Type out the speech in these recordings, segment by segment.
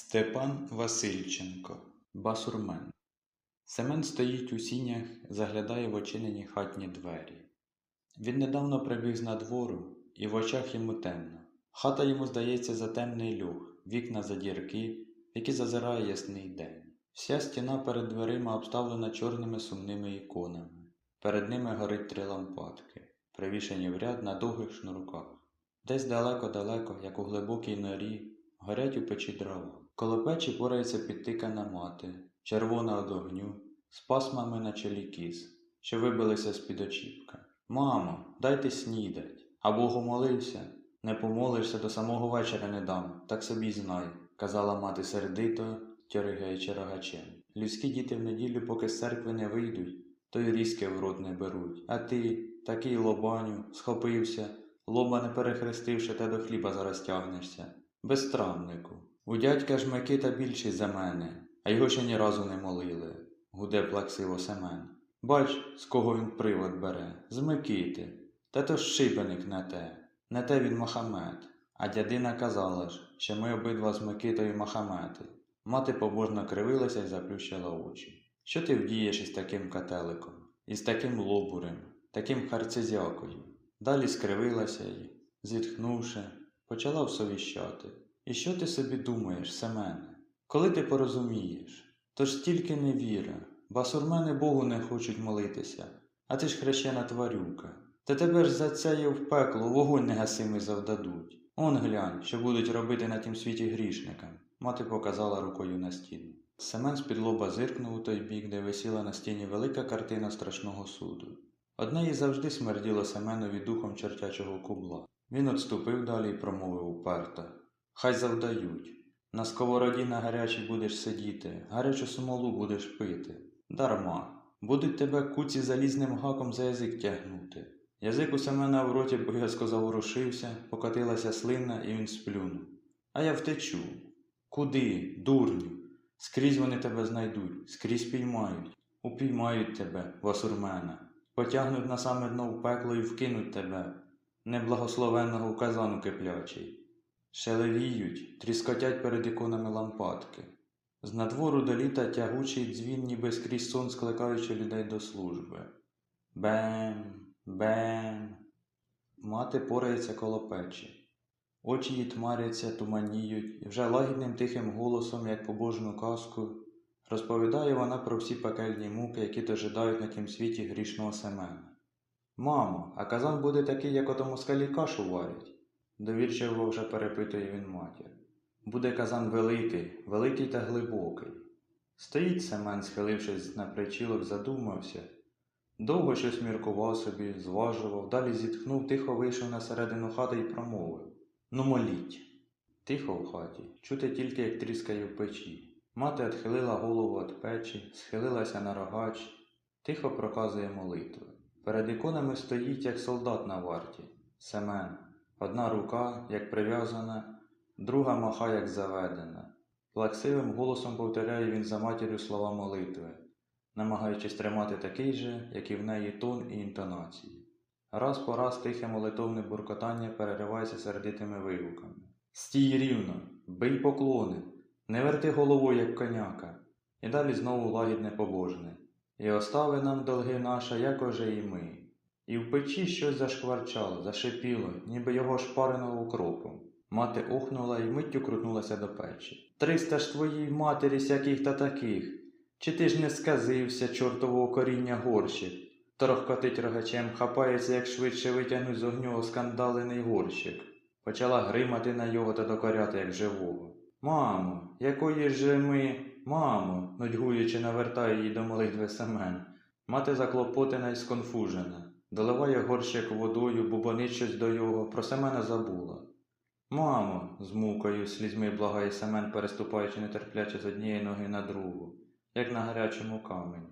Степан Васильченко, басурмен. Семен стоїть у сінях, заглядає в очинені хатні двері. Він недавно прибіг з надвору, і в очах йому темно. Хата йому здається за темний люх, вікна за дірки, які зазирає ясний день. Вся стіна перед дверима обставлена чорними сумними іконами. Перед ними горить три лампадки, привішені в ряд на довгих шнурках. Десь далеко-далеко, як у глибокій норі, горять у печі дрова. Коло печі порається підтикана мати, червона од огню, з пасмами на чолі кіз, що вибилися з-під очіпка. Мамо, дайте снідать. А Богу молився? Не помолишся, до самого вечора не дам, так собі знай, казала мати сердито, тьоригаючи рогачем. Людські діти в неділю, поки з церкви не вийдуть, то й різки в рот не беруть. А ти, такий лобаню, схопився, лоба не перехрестивши, та до хліба зараз тягнешся. Безстраннику. У дядька ж Микита більший за мене, а його ще ні разу не молили, гуде плаксиво Семен. Бач, з кого він привод бере, з Микити. Та то ж шибеник не те, не те він Мохамед. А дядина казала ж, що ми обидва з Микитою Мохамети. Мати побожно кривилася і заплющила очі. Що ти вдієш із таким кателиком, із таким лобурем, таким харцезякою? Далі скривилася й, зітхнувши, почала всовіщати. І що ти собі думаєш, Семене? Коли ти порозумієш? Тож тільки невіра, басурмени Богу не хочуть молитися, а ти ж хрещена тварюка. Та тебе ж за це є в пекло вогонь негасимий завдадуть. Он глянь, що будуть робити на тім світі грішникам. Мати показала рукою на стіну. Семен з-під зиркнув у той бік, де висіла на стіні велика картина страшного суду. Одне їй завжди смерділо Семенові духом чертячого кубла. Він отступив далі і промовив уперто. Хай завдають. На сковороді на гарячій будеш сидіти, гарячу смолу будеш пити. Дарма. Будуть тебе куці залізним гаком за язик тягнути. Язик у Семена в роті боязко заворушився, покотилася слина, і він сплюнув. А я втечу. Куди, дурню? Скрізь вони тебе знайдуть, скрізь піймають. Упіймають тебе, васурмена, потягнуть на саме дно в пекло і вкинуть тебе, неблагословенного в казану киплячий. Шелевіють, тріскотять перед іконами лампадки. З надвору до літа тягучий дзвін, ніби скрізь сон скликаючи людей до служби. Бем, бем. Мати порається коло печі. Очі її тмаряться, туманіють, і вже лагідним тихим голосом, як побожну казку, розповідає вона про всі пекельні муки, які дожидають на тім світі грішного Семена. Мамо, а казан буде такий, як ото москалі кашу варять? Довірчиво вже перепитує він матір. Буде казан великий, великий та глибокий. Стоїть Семен, схилившись на причілок, задумався. Довго щось міркував собі, зважував, далі зітхнув, тихо вийшов на середину хати і промовив Ну, моліть. Тихо в хаті, чути тільки, як тріскає в печі. Мати відхилила голову від печі, схилилася на рогач, тихо проказує молитви. Перед іконами стоїть, як солдат на варті. Семен. Одна рука, як прив'язана, друга маха, як заведена. Плаксивим голосом повторяє він за матір'ю слова молитви, намагаючись тримати такий же, як і в неї тон і інтонації. Раз по раз тихе молитовне буркотання переривається сердитими вигуками. Стій рівно, бий поклони, не верти головою, як коняка, і далі знову лагідне побожне. І остави нам долги наша, як уже і ми. І в печі щось зашкварчало, зашипіло, ніби його шпарено укропом. Мати охнула і миттю крутнулася до печі. Триста ж твоїй матері сяких та таких. Чи ти ж не сказився, чортового коріння горщик? Торохкотить рогачем, хапається, як швидше витягнуть з огню оскандалений горщик. Почала гримати на його та докоряти, як живого. Мамо, якої же ми, мамо, нудьгуючи, навертає її до молитви Семен. Мати заклопотана й сконфужена. Доливає горщик водою, бубонить щось до його, про Семена забула. Мамо, з мукою, слізьми благає Семен, переступаючи нетерпляче з однієї ноги на другу, як на гарячому камені.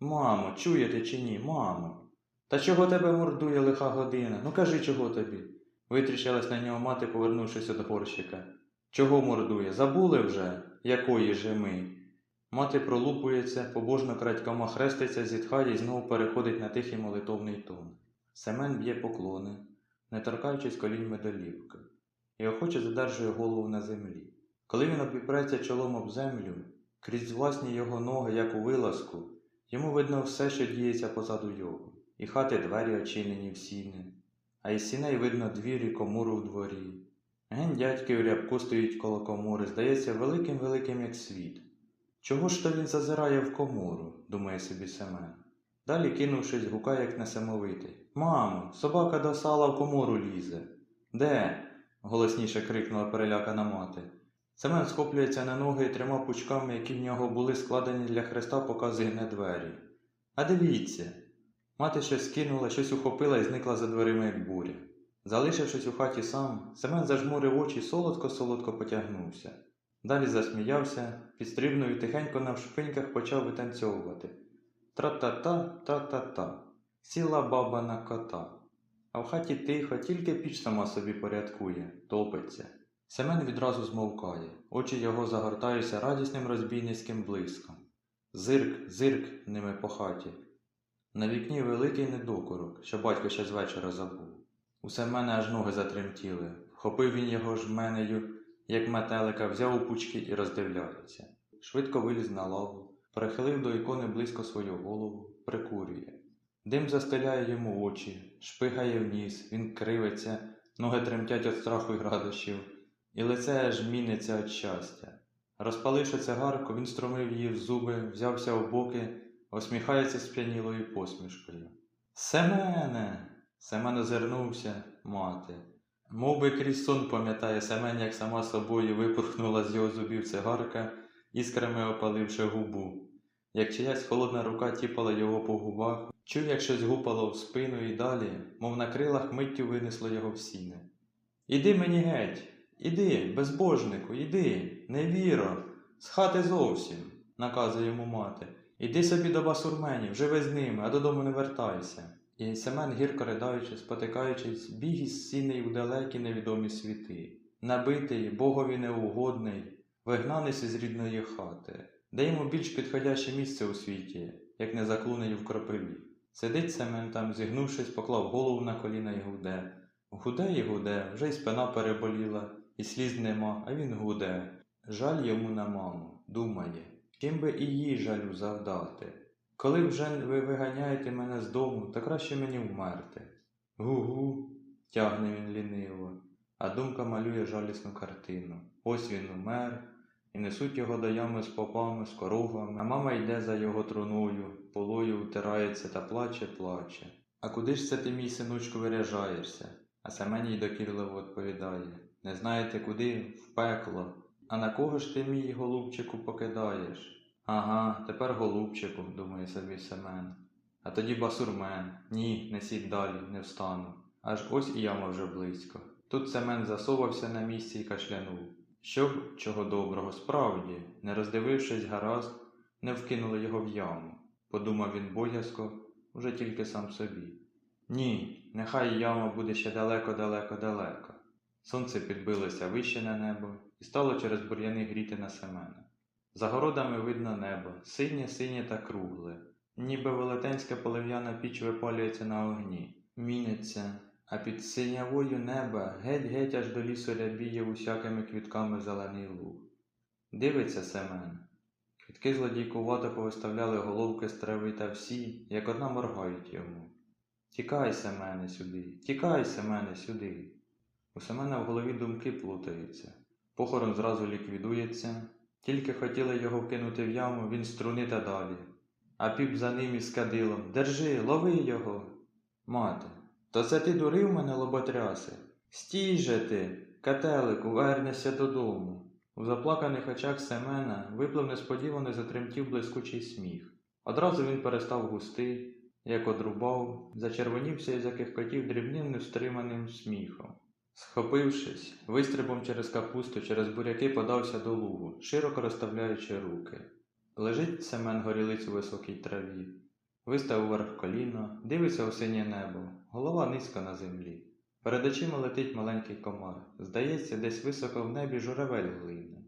Мамо, чуєте чи ні, мамо? Та чого тебе мордує лиха година? Ну кажи, чого тобі? Витріщилась на нього мати, повернувшись до горщика. Чого мордує? Забули вже, якої же ми? Мати пролупується, побожно крадькома хреститься, зітхає і знову переходить на тихий молитовний тон. Семен б'є поклони, не торкаючись коліньми долівки, і охоче задержує голову на землі. Коли він обіпреться чолом об землю, крізь власні його ноги, як у вилазку, йому видно все, що діється позаду його, і хати двері очинені в сіни, а із сіней видно двір і комору у дворі. Ген дядьки у рябку стоїть коло комори, здається, великим великим, як світ. Чого ж то він зазирає в комору, думає собі Семен. Далі, кинувшись, гукає, як несамовитий. Мамо, собака до сала в комору лізе. Де? голосніше крикнула перелякана мати. Семен схоплюється на ноги і трьома пучками, які в нього були складені для хреста, показує на двері. А дивіться. Мати щось кинула, щось ухопила і зникла за дверима, як буря. Залишившись у хаті сам, Семен зажмурив очі і солодко-солодко потягнувся. Далі засміявся, підстрибнув і тихенько на вшпиньках почав витанцьовувати. Тра-та-та, та-та-та. Сіла баба на кота. А в хаті тихо, тільки піч сама собі порядкує, топиться. Семен відразу змовкає, очі його загортаються радісним розбійницьким блиском. Зирк, зирк ними по хаті. На вікні великий недокорок, що батько ще з вечора забув. У Семена аж ноги затремтіли. Вхопив він його жменею, як метелика, взяв у пучки і роздивляється. Швидко виліз на лаву, перехилив до ікони близько свою голову, прикурює. Дим застеляє йому очі, шпигає в ніс, він кривиться, ноги тремтять від страху й радощів, і лице аж міниться від щастя. Розпаливши цигарку, він струмив її в зуби, взявся в боки, осміхається сп'янілою посмішкою. Семене. Семен озирнувся, мати. Мов би крізь сон пам'ятає Семен, як сама собою випурхнула з його зубів цигарка, іскрами опаливши губу. Як чиясь холодна рука тіпала його по губах, чув, як щось гупало в спину і далі, мов на крилах миттю винесло його в сіни. Іди мені геть, іди, безбожнику, іди, невіро, з хати зовсім, наказує йому мати. Іди собі до басурменів, живи з ними, а додому не вертайся. І Семен, гірко ридаючи, спотикаючись, біг із сіней у далекі невідомі світи, набитий, богові неугодний, вигнанець із рідної хати, де йому більш підходяще місце у світі, як не заклунені в кропиві. Сидить Семен там, зігнувшись, поклав голову на коліна і гуде. Гуде і гуде, вже й спина переболіла, і сліз нема, а він гуде. Жаль йому на маму, думає, ким би і їй жалю завдати. Коли вже ви виганяєте мене з дому, то краще мені вмерти. Гу-гу, тягне він ліниво, а думка малює жалісну картину. Ось він умер, і несуть його до ями з попами, з коровами, а мама йде за його труною, полою утирається та плаче, плаче. А куди ж це ти, мій синочку, виряжаєшся? А Семеній докірливо відповідає Не знаєте куди? В пекло. А на кого ж ти, мій голубчику, покидаєш? Ага, тепер голубчику, думає собі Семен. А тоді басурмен. Ні, не несіть далі, не встану. Аж ось і яма вже близько. Тут Семен засовався на місці і кашлянув. Щоб, чого доброго, справді, не роздивившись гаразд, не вкинули його в яму, подумав він боязко, уже тільки сам собі. Ні, нехай яма буде ще далеко-далеко-далеко. Сонце підбилося вище на небо і стало через бур'яни гріти на Семена. За городами видно небо, синє, синє та кругле, ніби велетенська полив'яна піч випалюється на огні, міняться, а під синявою неба геть-геть аж до лісу рябіє усякими квітками зелений луг. Дивиться Семен. Квітки злодійкувато повиставляли головки з трави та всі, як одна моргають йому. Тікай, Семене, сюди, тікай, Семене, сюди. У Семена в голові думки плутаються. Похорон зразу ліквідується. Тільки хотіли його вкинути в яму, він струни та далі. А піп за ним із кадилом Держи, лови його. Мати, то це ти дурив мене, лоботряси? Стій же ти, кателику, вернешся додому. У заплаканих очах Семена виплив несподівано затремтів блискучий сміх. Одразу він перестав густи, як одрубав, зачервонівся і закихкотів дрібним невстриманим сміхом. Схопившись, вистрибом через капусту, через буряки подався до лугу, широко розставляючи руки. Лежить Семен горілиць у високій траві, вистав вверх коліно, дивиться у синє небо, голова низько на землі. Перед очима летить маленький комар. Здається, десь високо в небі журавель глине.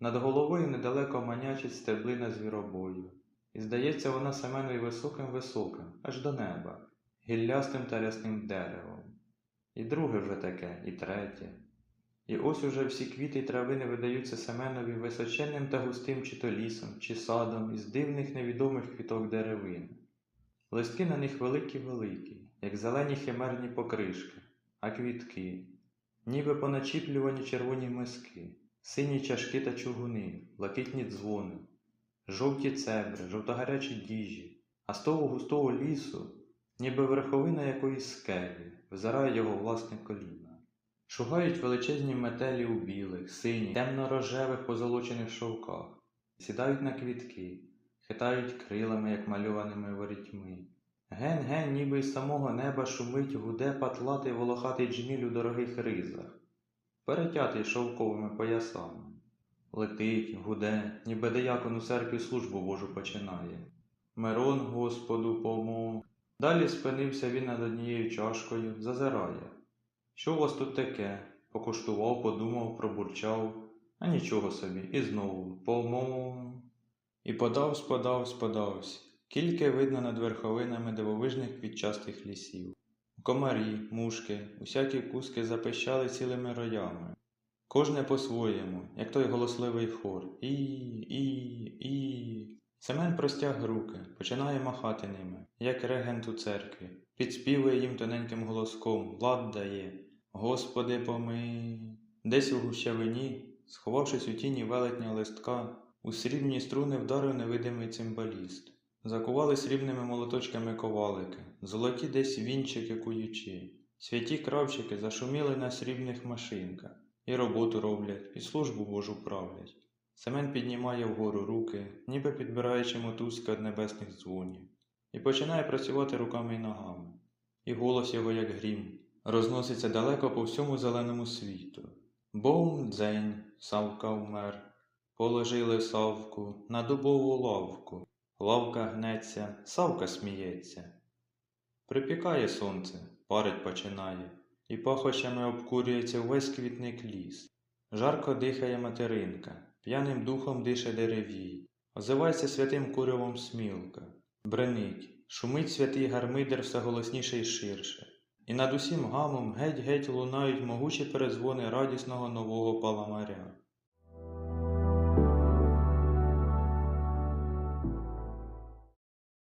Над головою недалеко манячить стеблина звіробою. І здається, вона Семенові високим-високим, аж до неба, гіллястим та рясним деревом. І друге вже таке, і третє. І ось уже всі квіти й травини видаються Семенові височенним та густим чи то лісом, чи садом із дивних невідомих квіток деревин. Листки на них великі-великі, як зелені химерні покришки, а квітки, ніби поначіплювані червоні миски, сині чашки та чугуни, блакитні дзвони, жовті цебри, жовтогарячі діжі, а з того густого лісу, ніби верховина якоїсь скелі, взирає його власне коліна. Шугають величезні метелі у білих, синіх, темно-рожевих позолочених шовках, сідають на квітки, хитають крилами, як мальованими ворітьми. Ген-ген, ніби із самого неба шумить, гуде патлатий волохатий джміль у дорогих ризах, перетятий шовковими поясами. Летить, гуде, ніби деякон у церкві службу Божу починає. Мирон, Господу, помог. Далі спинився він над однією чашкою, зазирає. Що у вас тут таке? Покуштував, подумав, пробурчав, а нічого собі, і знову помо. І подавсь, подавсь, подавсь. Кілька видно над верховинами дивовижних квітчастих лісів. Комарі, мушки, усякі куски запищали цілими роями. Кожне по-своєму, як той голосливий хор. І, і, і. Семен простяг руки, починає махати ними, як регент у церкві, підспівує їм тоненьким голоском, лад дає. Господи помий. Десь у гущавині, сховавшись у тіні велетня листка, у срібні струни вдарив невидимий цимбаліст. Закували срібними молоточками ковалики, золоті десь вінчики куючи. Святі кравчики зашуміли на срібних машинках, і роботу роблять, і службу Божу правлять. Семен піднімає вгору руки, ніби підбираючи мотузки від небесних дзвонів, і починає працювати руками й ногами. І голос його, як грім, розноситься далеко по всьому зеленому світу. Бом дзень, Савка вмер. Положили Савку на дубову лавку. Лавка гнеться, Савка сміється. Припікає сонце, парить починає, і пахощами обкурюється увесь квітник ліс. Жарко дихає материнка, п'яним духом дише деревій, озивається святим курявом смілка, бренить, шумить святий гармидер все голосніше й ширше. І над усім гамом геть-геть лунають могучі перезвони радісного нового паламаря.